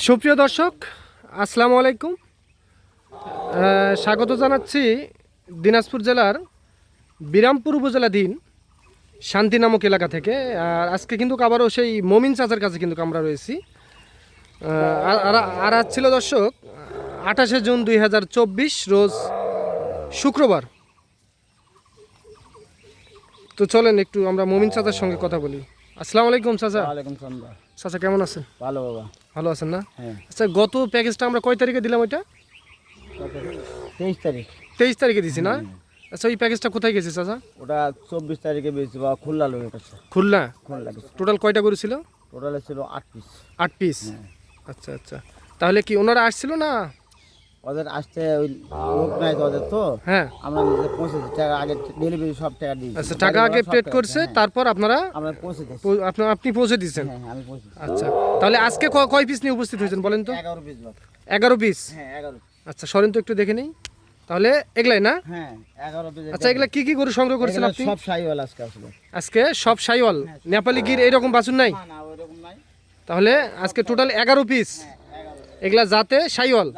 সুপ্রিয় দর্শক, আসসালামু আলাইকুম। স্বাগত জানাচ্ছি দিনাজপুর জেলার বিরামপুর উপজেলাধীন শান্তি নামক এলাকা থেকে। আর আজকে কিন্তু আবারও সেই মমিন চাচার কাছে কিন্তু আমরা রয়েছি। আর- আজ ছিল দর্শক, আঠাশে জুন দুই হাজার চব্বিশ রোজ শুক্রবার। তো চলেন একটু আমরা মমিন চাচার সঙ্গে কথা বলি। আসসালামু আলাইকুম চাচা। ওয়ালাইকুম সালাম। চাচা কেমন আছেন? ভালো বাবা। ভালো আছেন না? হ্যাঁ। আচ্ছা গত প্যাকেজটা আমরা কয় তারিখে দিলাম ওইটা? তেইশ তারিখ। তেইশ তারিখে দিছি না? আচ্ছা ওই প্যাকেজটা কোথায় গেছে চাচা? ওটা চব্বিশ তারিখে বেশি বা খুলনা লোক কাছে খুলনা? খুলনা টোটাল কয়টা করেছিল টোটালে ছিল আট পিস আট পিস আচ্ছা আচ্ছা। তাহলে কি ওনারা আসছিল না? ওদের আসতে ওই লোক নাই তো ওদের তো। হ্যাঁ। আমরা পৌঁছে দিই। টাকা আগে ডেলিভারি সব টাকা দিই আচ্ছা টাকা আগে পেড করছে তারপর আপনারা আমরা পৌঁছে দিই পৌ- আপনার আপনি পৌঁছে দিচ্ছেন হ্যাঁ হ্যাঁ, আমি পৌঁছে। আচ্ছা তাহলে আজকে ক- কয় পিস নিয়ে উপস্থিত হয়েছেন বলেন তো? এগারো পিস লোক এগারো পিস হ্যাঁ এগারো আচ্ছা সরেন তো একটু দেখে নেই। তাহলে এগুলাই না? হ্যাঁ এগারো পিস আচ্ছা এগুলা কি কি গরু সংগ্রহ করেছেন আপনি? সব সাইওয়াল আজকে আসলো। আজকে সব সাইওয়াল? নেপালি গির এইরকম বাছুর নাই? না না ওইরকম নাই। তাহলে আজকে টোটাল এগারো পিস হ্যাঁ এগুলা যাতে সাইওয়াল।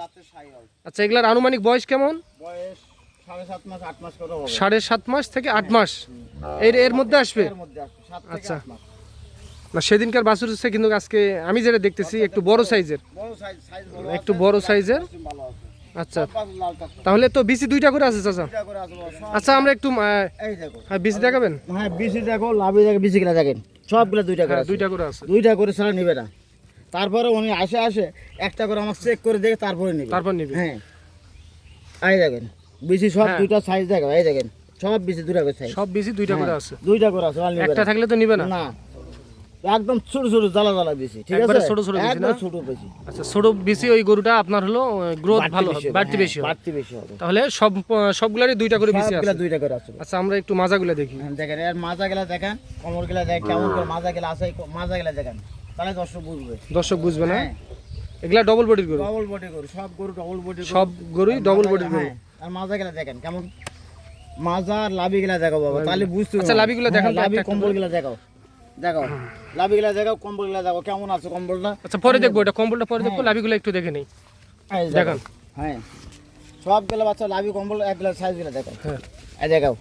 আচ্ছা এগুলার আনুমানিক বয়স কেমন? বয়স সাড়ে সাত মাস করে থেকে আট মাস? এর এর মধ্যে আসবে? আচ্ছা। না সেদিনকার বাছুর হচ্ছে কিন্তু আজকে আমি যেটা দেখতেছি একটু বড় সাইজের। একটু বড় সাইজের? আচ্ছা। তাহলে তো বিসি দুইটা করে আছে চাচা? করে আচ্ছা আমরা একটু হ্যাঁ বিসি দেখাবেন? হ্যাঁ বিসি দেখো লাভি দেখো বিসি গুলা দেখেন। সবগুলো দুইটা করে হ্যাঁ দুইটা করে আছে। দুইটা করে ছাড়া নিবে না। তারপরে উনি আসে আসে একটা করে আমার চেক করে দেখে তারপরে নিবে। তারপর নিবে? হ্যাঁ। এই দেখেন বিসি সব হ্যাঁ। দুইটা সাইজ দেখো এই দেখেন সব বিসি দুইটা করে সাইজ সব বিসি দুইটা করে আছে? দুইটা করে আছে একটা থাকলে তো নিবে না? না। একদম ছোট ছোট জ্বালা জ্বালা বেশি ঠিক আছে? ছোট ছোট বেশি না? ছোট বেশি। আচ্ছা ছোট বিসি ওই গরুটা আপনার হলো গ্রোথ ভালো হবে বাড়তি হ্যাঁ, বেশি হবে। বাড়তি বেশি হবে। তাহলে সব সবগুলারই দুইটা করে বেশি আছে? দুইটা করে আছে। আচ্ছা আমরা একটু মাজাগুলা দেখি। হ্যাঁ, দেখেন এর মাজা গেলা দেখেন কমর গেলা দেখেন কেমন করে মাজা গেলা আছে এই মাজা গেলা দেখেন। তাহলে দর্শক বুঝবে। দর্শক বুঝবে না? হ্যাঁ। এগুলা ডবল বডির গরু? ডবল বডি গরু সব গরু ডবল বডি সব গরুই ডবল বডির গরু। হ্যাঁ আর মাজা গেলা দেখেন কেমন? মাজা আর লাভি গেলা দেখো বাবা তাহলে বুঝতে আচ্ছা, দেখান তো লাভি একটা একটা কম্বল গেলা দেখো দেখো লাভি গেলা দেখো কম্বল গেলা দেখো কেমন আছে কম্বলটা? আচ্ছা পরে দেখব এটা কম্বলটা পরে দেখব লাভিগুলো একটু দেখে নেই। দেখান। হ্যাঁ। সব গেলা বাচ্চা লাভি কম্বল এক গেলা সাইজ গেলা দেখো হ্যাঁ। এই দেখো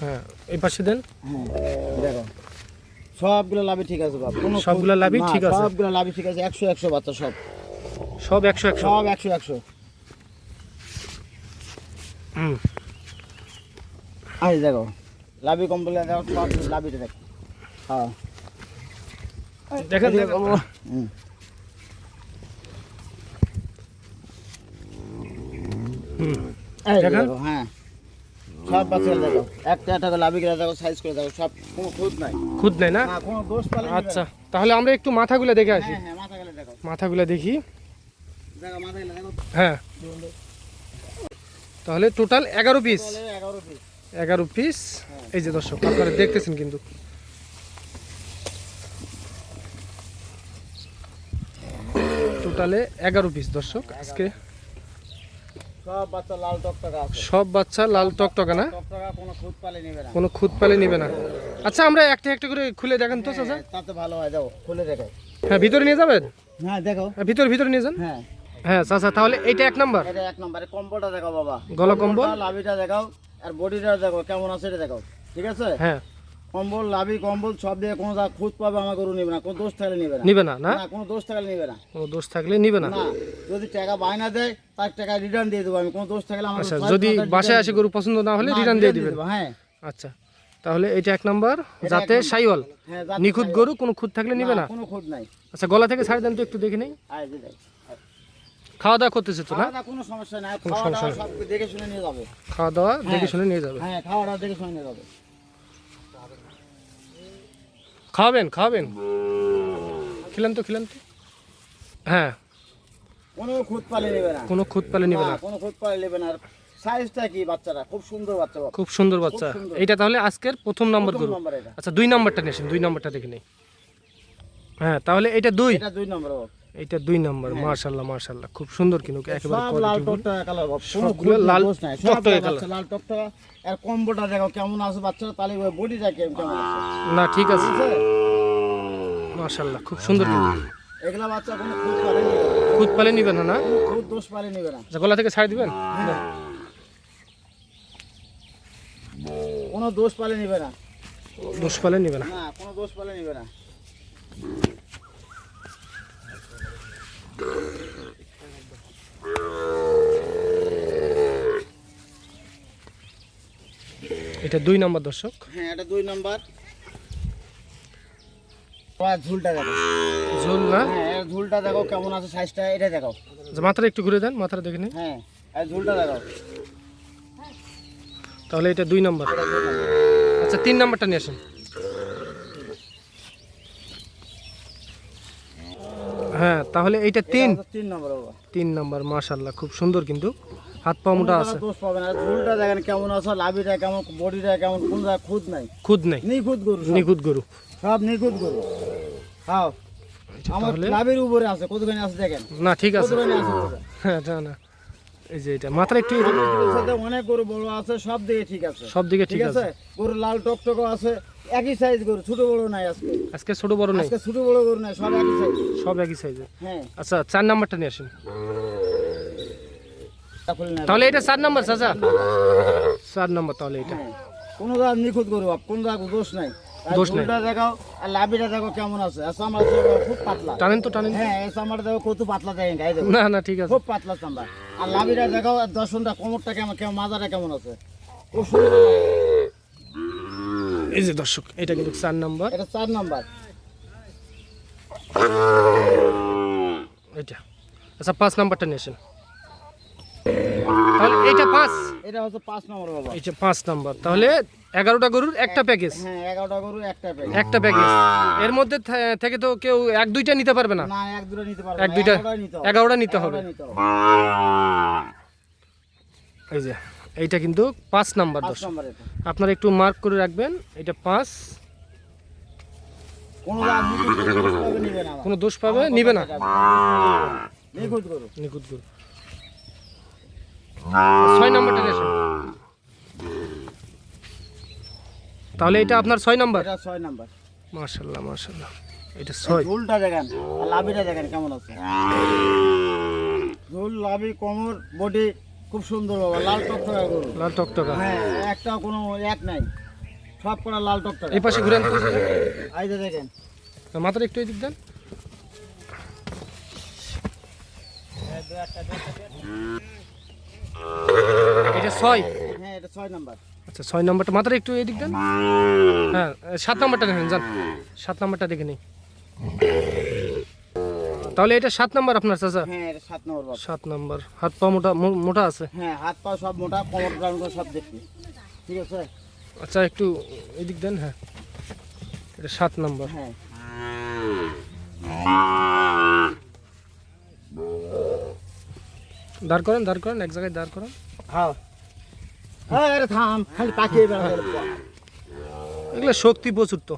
হ্যাঁ এই পাশে দেন। হ্যাঁ দেখো। সবগুলো লাভি ঠিক আছে কোনো সবগুলো লাভই ঠিক আছে? সবগুলো লাভি ঠিক আছে। একশো একশো বাচ্চা সব। সব একশো একশো। সব একশো একশো। হুম। এই দেখো লাভি কম্বল দেখো সব লাভিটা দেখো। হ্যাঁ। দেখেন দেখো। হুম। হুম। দেখো, হ্যাঁ। সব বাচ্চা দেখো একটা একটা করে লাভি করে দেখো সাইজ করে দেখো সব কোনো খুঁত নাই। খুদ নেই না? কোনো দোষ পালে আচ্ছা তাহলে আমরা একটু মাথাগুলো দেখে আসি। হ্যাঁ হ্যাঁ মাথা গেলে দেখো। মাথাগুলো দেখি। দেখো মাথা গেলে দেখো। হ্যাঁ। তাহলে টোটাল এগারো পিস এগারো পিস এগারো পিস এই যে দর্শক আপনারা দেখতেছেন কিন্তু। টোটালে এগারো পিস দর্শক আজকে সব বাচ্চা লাল টকটকা আছে। সব বাচ্চা লাল টকটকা না? টকটকা কোনো খুঁত পালে নিবে না। কোনো খুদ পালে নিবে না। আচ্ছা আমরা একটা একটা করে খুলে দেখেন তো চাচা। হ্যাঁ, তাতে ভালো হয় দেখো খুলে হ্যাঁ ভিতরে নিয়ে যাবেন? হ্যাঁ দেখো। হ্যাঁ ভিতরে ভিতরে নিয়ে যান? হ্যাঁ। হ্যাঁ চাচা তাহলে এইটা এক নাম্বার। এটা এক নম্বরে কম্বলটা দেখাও বাবা। গলা কম্বল? লাভিটা দেখাও আর বডিটা দেখো কেমন আছে এটা দেখাও। ঠিক আছে? হ্যাঁ। কম্বল লাভি কম্বল সব দিয়ে কোনো খুঁত পাবে আমার গরু নেবে না কোনো দোষ থাকলে নিবে না। নিবে না না? কোনো দোষ থাকলে নেবে না। কোনো দোষ থাকলে নিবে না। যদি টাকা বায়না দেয় তার টাকা রিটার্ন দিয়ে দেবো আমি কোনো দোষ থাকলে আমার আচ্ছা যদি বাসায় আসে গরু পছন্দ না হলে রিটার্ন দিয়ে দিবেন। হ্যাঁ। আচ্ছা তাহলে এটা এক নাম্বার। যাতে। সাইওয়াল হ্যাঁ নিখুঁত গরু কোনো খুঁত থাকলে নিবে না কোনো খুঁত নাই। আচ্ছা গলা থেকে ছাড়ি দেন তো একটু দেখে নেই। দিদাই খাওয়া দাওয়া করতেছে তো না? খাওয়া দাওয়া কোনো সমস্যা নাই খাওয়া দাওয়া দেখে শুনে নিয়ে যাবে। খাওয়া দাওয়া দেখে হ্যাঁ। শুনে নিয়ে যাবে। হ্যাঁ খাওয়া দাওয়া দেখে শুনে নিয়ে যাবে। খাওয়াবেন খাওয়াবেন। খেলেন তো খেলেন তো হ্যাঁ। কোনো খুদ পালে নেবে না। কোনো খুদ পালে নেবে না, কোনো খুদ পালে নেবে না। আর সাইজটা কি বাচ্চারা? খুব সুন্দর বাচ্চা। খুব সুন্দর বাচ্চা। এইটা তাহলে আজকের প্রথম নম্বর গরু আচ্ছা দুই নম্বরটা নিয়েছেন দুই নম্বরটা দেখে নেই। হ্যাঁ তাহলে এটা দুই। এটা দুই নম্বর এইটা দুই নম্বর মার্শাল্লাহ মার্শাল্লাহ খুব সুন্দর কিন্তু একেবারে সব লাল। টকটকা কালার সবগুলো লাল টকটকে কালার। লাল টকটকা। আর কম্বোটা দেখো কেমন আছে বাচ্চারা তাহলে বডিটা কেমন কেমন আছে। না ঠিক আছে। বুঝলে? মাশাল্লাহ খুব সুন্দর কিন্তু। এগুলা বাচ্চা কোনো খুদ পালে নিবে না। খুদ পালে নিবে না না? খুদ দোষ পালে নিবে না। আচ্ছা, গলা থেকে ছাড় দিবেন? হ্যাঁ। কোনো দোষ পালে নিবে না। দোষ পালে নিবে না। না কোনো দোষ পালে নিবে না। এটা দুই নম্বর দর্শক। হ্যাঁ এটা দুই নাম্বার। ঝুলটা দেখো। ঝোল না? হ্যাঁ ঝুলটা দেখো কেমন আছে সাইজটা এটা দেখো আচ্ছা, মাথাটা একটু ঘুরে দেন মাথাটা দেখে নিন। হ্যাঁ আর ঝুলটা দেখো তাহলে এটা দুই নম্বর। আচ্ছা তিন নম্বরটা নিয়ে আসেন হ্যাঁ তাহলে এইটা তিন? তিন নম্বর তিন নম্বর মাশাল্লাহ খুব সুন্দর কিন্তু। হাত পা মোটা আছে। দোষ পাবে আর ঝুলটা দেখেন কেমন আছে লাভিটা কেমন বডিটা কেমন কোন জায়গায় খুদ নাই। খুদ নেই? নিখুঁত গরু। নিখুঁত গরু। সব নিখুঁত গরু। হাও। আমার লাভের উপরে আছে কতখানি আছে দেখেন? না ঠিক আছে। কতখানি আছে ওটা। হ্যাঁ না না। এই যে এটা মাথাটা একটু এদিকে- অনেক গরু বড় আছে সব দিকে ঠিক আছে। সব দিকে ঠিক আছে? গরু লাল টকটকও আছে একই সাইজ গরু ছোট বড় নাই আজকে। আজকে ছোট বড় নেই? আজকে ছোট বড় গরু নাই সব একই সাইজ সব একই সাইজের হ্যাঁ। আচ্ছা চার নাম্বারটা নিয়ে আসেন। তাহলে এটা চার নাম্বার চাচা? চার নাম্বার। তাহলে এটা। হ্যাঁ। কোনো জায়গা নিখুঁত গরু বাপ কোন জায়গা দোষ নাই। দোষ নাই। দেখাও আর লাভিটা দেখো কেমন আছে। চামড়া খুব পাতলা। টানেন তো টানেন হ্যাঁ এই চামড়া দেখো কত পাতলা দেখেন গায়ে না না ঠিক আছে। খুব পাতলা চামড়া। আর লাভিটা দেখাও আর দর্শনটা কোমরটা কেমন কেমন মাজাটা কেমন আছে। খুব সুন্দর এই যে দর্শক এটা কিন্তু চার নাম্বার। এটা চার নাম্বার। এটা। আচ্ছা পাঁচ নাম্বারটা নিয়ে আসেন। তাহলে এইটা পাঁচ। এটা হচ্ছে পাঁচ নম্বর বাবা। যে পাঁচ নাম্বার। তাহলে এগারোটা গরুর একটা প্যাকেজ। হ্যাঁ এগারোটা গরু একটা প্যাকেট একটা প্যাকেজ। এর মধ্যে থেকে তো কেউ এক দুইটা নিতে পারবে না। না এক দুটো নিতে পারবে এক দুইটা এগারোটা নিতে হবে। এই যে। এইটা কিন্তু পাঁচ নাম্বার এটা। আপনারা একটু মার্ক করে রাখবেন এটা পাঁচ। কোনো দোষ পাবে নিবে না নিখুঁত গরু নিখুঁত গরু ছয় নাম্বারটা তাহলে এটা আপনার ছয় নাম্বার? এটা ছয় নাম্বার। মার্শাল্লাহ মার্শাল্লাহ এটা ছয়। ঝুলটা দেখেন লাভিটা দেখেন কেমন আছে। ঝুল লাভি কোমর বডি খুব সুন্দর বাবা লাল টকটকা গরু। লাল টকটকা। হ্যাঁ একটা কোনো এক নাই। সব কটা লাল টকটকা। এই পাশে ঘুরেন। এই যে দেখেন। মাথাটা একটু এদিক দেন। এটা ছয়? হ্যাঁ এটা ছয় নাম্বার। আচ্ছা ছয় নম্বরটা। মাথাটা একটু এদিক দেন। হ্যাঁ সাত নম্বরটা দেখেন যান। সাত নম্বরটা দেখে নিই। তাহলে এটা সাত নম্বর আপনার চাচা? হ্যাঁ এটা সাত নম্বর সাত নম্বর। হাত পা মোটা মোটা আছে? হ্যাঁ হাত পা সব মোটা কোমর টাউন সব দেখি। ঠিক আছে? আচ্ছা একটু এদিক দেন হ্যাঁ। এটা সাত নম্বর। হ্যাঁ। দাঁড় করেন দাঁড় করেন এক জায়গায় দাঁড় করেন। হ্যাঁ। হ্যাঁ আরে থাম খালি পাকিয়ে এগুলো শক্তি প্রচুর তো।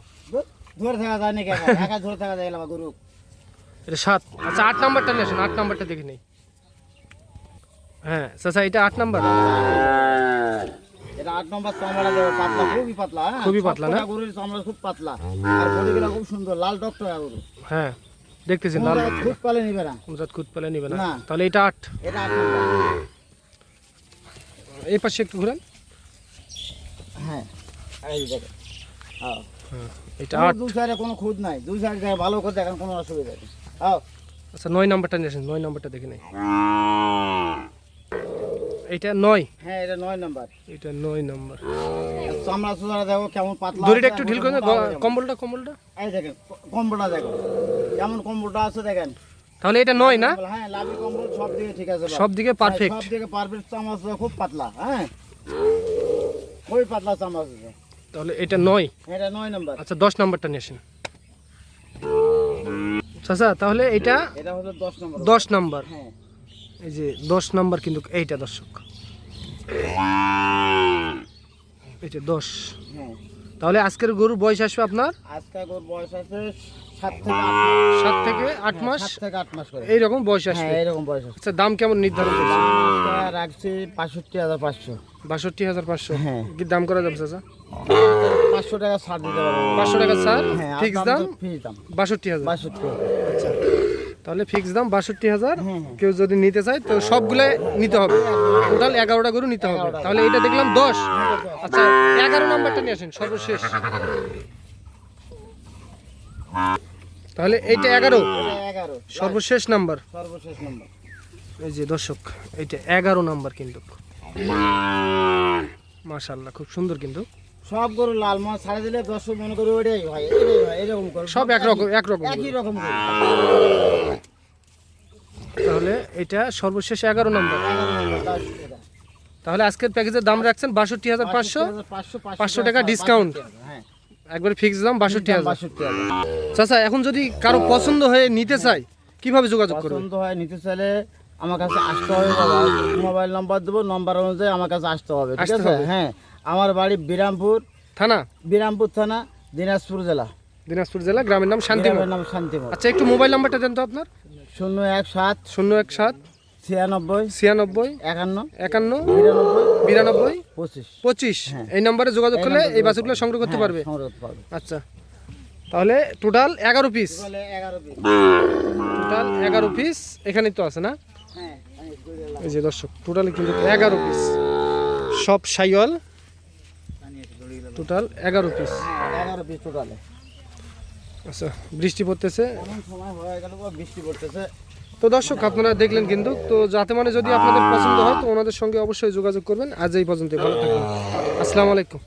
ধরে থাকা যায় না একা ধরে থাকা যায় না গরু। এটা সাত আচ্ছা আট নাম্বারটা নিয়ে আসেন আট নাম্বারটা দেখে নেই। হ্যাঁ চাচা এটা আট নাম্বার। এটা আট নম্বর চামড়া দেবে পাতলা খুবই পাতলা হ্যাঁ? খুবই পাতলা না? সবকটা গরুর চামড়া খুব পাতলা। আর বডিগুলো খুব সুন্দর লাল ডক্টর গরু। হ্যাঁ দেখতেছি লাল খুব পালে নিবে না। কুমজাত কুত পেলে নিবে না। না। তাহলে এটা আট। এটা আট নম্বর। এই পাশে একটু ঘুরেন। হ্যাঁ এই দেখেন। হ্যাঁ হ্যাঁ এটা কোনো আট। দু সাইডে কোনো খুদ নাই দুই সাইডে দেখে ভালো করে দেখেন কোনো অসুবিধা নেই। হ্যাঁ আচ্ছা নয় নাম্বারটা নিয়ে আসেন নয় নাম্বারটা দেখে নেই। এটা নয়? হ্যাঁ এটা নয় নম্বর। এটা নয় নাম্বার। চামড়া চুড়া দেখো কেমন পাতলা দড়িটা একটু ঢিল করে। কম্বলটা কম্বলটা? এই দেখেন কম্বলটা দেখো। কেমন কম্বলটা আছে দেখেন। তাহলে এটা নয় না? হ্যাঁ লাভি কম্বল সব দিকে ঠিক আছে সব দিকে হ্যাঁ, পারফেক্ট সব দিকে পারফেক্ট চামচ খুব পাতলা হ্যাঁ। খুবই পাতলা চামচ আছে। তাহলে এটা নয়। এটা নয় নম্বর। আচ্ছা দশ নাম্বারটা নিয়ে আসেন। চাচা তাহলে এটা এটা হলো দশ নম্বর হ্যাঁ। এই যে দশ নম্বর কিন্তু এইটা দর্শক। এটা দশ। হ্যাঁ। তাহলে আজকের গরুর বয়স আসবে আপনার? আজকের গরুর বয়স আছে সাত থেকে আট মাস। থেকে আট হ্যাঁ, মাস? থেকে আট মাস করে। এইরকম বয়স আসবে হ্যাঁ এরকম বয়স আছে আচ্ছা দাম কেমন নির্ধারণ করছে? রাখছি পাঁষট্টি হাজার পাঁচশো। বাষট্টি হাজার পাঁচশো? হ্যাঁ। কি দাম করা যাবে চাচা? পাঁচশো টাকা ছাড় দিতে পারব। পাঁচশো টাকা স্যার হ্যাঁ ফিক্স দাম ফিক্স দাম। বাষট্টি হাজার। বাষট্টি। আচ্ছা। তাহলে ফিক্স দাম বাষট্টি হাজার। কেউ যদি নিতে চায় তো সবগুলো নিতে হবে। টোটাল এগারোটা গরু নিতে হবে। তাহলে এটা দেখলাম দশ। আচ্ছা এগারো নাম্বারটা নিয়ে আসেন সর্বশেষ। তাহলে এইটা এগারো? সর্বশেষ নাম্বার? সর্বশেষ নম্বর। এই যে দর্শক এইটা এগারো নাম্বার কিন্তু। মাশাল্লাহ খুব সুন্দর কিন্তু। সব গরু লাল মাছ ছাড়ে দিলে দর্শক মনে করি ওইটাই এটাই এরকম করে সব একরকম একরকম একই রকম তাহলে এটা সর্বশেষ এগারো নাম্বার। তাহলে আজকের প্যাকেজের দাম রাখছেন বাষট্টি হাজার পাঁচশো। পাঁচশো টাকা discount। হ্যাঁ। একবার ফিক্স দাম বাষট্টি হাজার। বাষট্টি হাজার। চাচা এখন যদি কারও পছন্দ হয়ে নিতে চাই কীভাবে যোগাযোগ করবে? পছন্দ হয় নিতে চাইলে আমার কাছে আসতে হবে বাবা। মোবাইল নাম্বার দেবো নাম্বার অনুযায়ী আমার কাছে আসতে হবে ঠিক আছে? হ্যাঁ আমার বাড়ি বিরামপুর। থানা? বিরামপুর থানা দিনাজপুর জেলা। দিনাজপুর জেলা গ্রামের নাম গ্রামের নাম শান্তিপুর। আচ্ছা একটু মোবাইল নাম্বারটা দেন তো আপনার। শূন্য এক সাত শূন্য এক সাত ছিয়ানব্বই ছিয়ানব্বই একান্ন একান্ন বিরানব্বই পঁচিশ। পঁচিশ। হ্যাঁ। এই নম্বরে যোগাযোগ করলে এই সংগ্রহ করতে হ্যাঁ, পারবে? সংগ্রহ করতে পারবে। আচ্ছা। তাহলে টোটাল এগারো পিস। টোটাল এগারো পিস। এখানেই তো আছে না? হ্যাঁ। এই যে দর্শক টোটাল কিন্তু এগারো পিস। সব সাইওয়াল। টোটাল এগারো পিস। এগারো পিস টোটালে। আচ্ছা বৃষ্টি পড়তেছে। সময় হয়ে গেল বৃষ্টি পড়তেছে। তো দর্শক, আপনারা দেখলেন কিন্তু, তো যাতে মানে যদি আপনাদের পছন্দ হয়, তো ওনাদের সঙ্গে অবশ্যই যোগাযোগ করবেন। আজ এই পর্যন্ত ভালো থাকবেন। আসসালামু আলাইকুম।